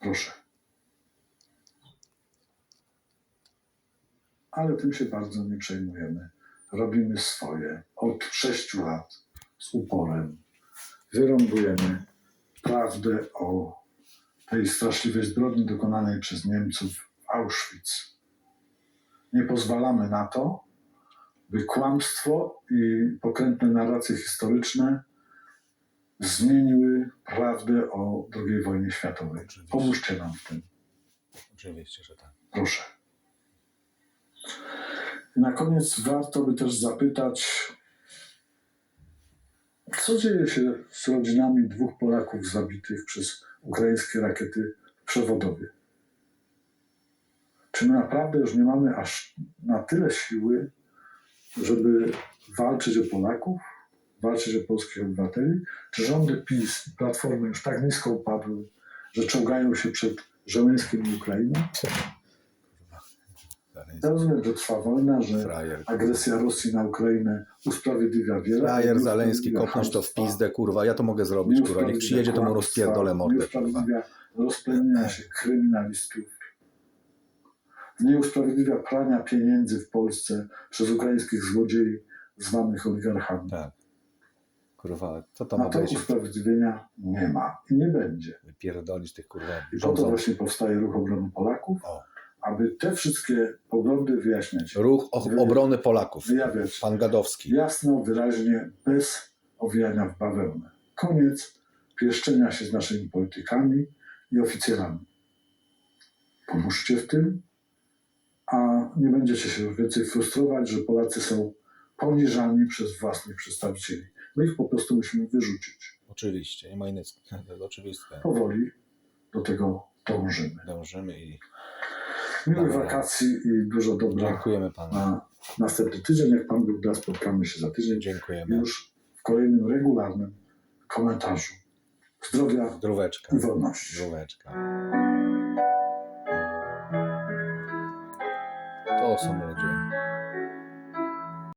Proszę. Ale tym się bardzo nie przejmujemy. Robimy swoje od sześciu lat z uporem. Wyrąbujemy prawdę o tej straszliwej zbrodni dokonanej przez Niemców w Auschwitz. Nie pozwalamy na to, by kłamstwo i pokrętne narracje historyczne zmieniły prawdę o II wojnie światowej. Oczywiście. Pomóżcie nam w tym, Oczywiście, że tak. proszę. Na koniec warto by też zapytać, co dzieje się z rodzinami dwóch Polaków zabitych przez ukraińskie rakiety w Przewodowie? Czy my naprawdę już nie mamy aż na tyle siły, żeby walczyć o Polaków, walczyć o polskich obywateli? Czy rządy PiS i Platformy już tak nisko upadły, że czołgają się przed Żeleńskim i Ukrainą? Ja rozumiem, że trwa wojna, że Frajer. agresja Rosji na Ukrainę usprawiedliwia wiele. Frajer Zaleński, kopnąć to w pizdę, kurwa, ja to mogę zrobić, kurwa, niech przyjedzie, to mu rozpierdolę mordę, kurwa. usprawiedliwia rozplenienia się kryminalistów. Nie usprawiedliwia prania pieniędzy w Polsce przez ukraińskich złodziei zwanych oligarchami. Tak. Kurwa, co Na ma to usprawiedliwienia nie ma i nie będzie. Wypierdolić tych, kurwa, I po to rządzących. właśnie powstaje Ruch Obrony Polaków, O. aby te wszystkie poglądy wyjaśniać, Ruch o- Wy- obrony Polaków. wyjawiać Pan Gadowski. jasno, wyraźnie, bez owijania w bawełnę. Koniec pieszczenia się z naszymi politykami i oficjalami. Pomóżcie w tym, a nie będziecie się już więcej frustrować, że Polacy są poniżani przez własnych przedstawicieli. My ich po prostu musimy wyrzucić. Oczywiście, nie ma innej, to jest oczywiste. Powoli do tego dążymy. Dążymy i Miłych wakacji i dużo dobra dziękujemy panu. na następny tydzień. Jak Pan Bóg da, spotkamy się za tydzień. Dziękujemy. już w kolejnym regularnym komentarzu. Zdrowia Zdróweczka. i wolności. Zdróweczka. To są ludzie.